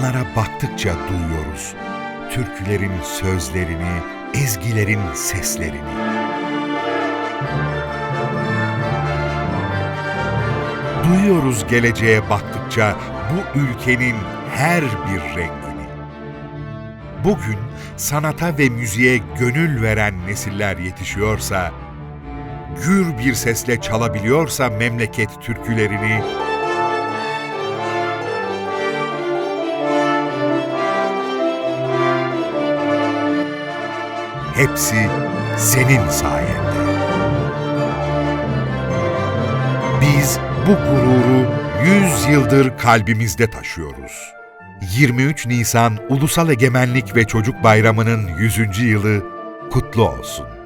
onlara baktıkça duyuyoruz. Türkülerin sözlerini, ezgilerin seslerini. Duyuyoruz geleceğe baktıkça bu ülkenin her bir rengini. Bugün sanata ve müziğe gönül veren nesiller yetişiyorsa, gür bir sesle çalabiliyorsa memleket türkülerini, hepsi senin sayende. Biz bu gururu 100 yıldır kalbimizde taşıyoruz. 23 Nisan Ulusal Egemenlik ve Çocuk Bayramı'nın 100. yılı kutlu olsun.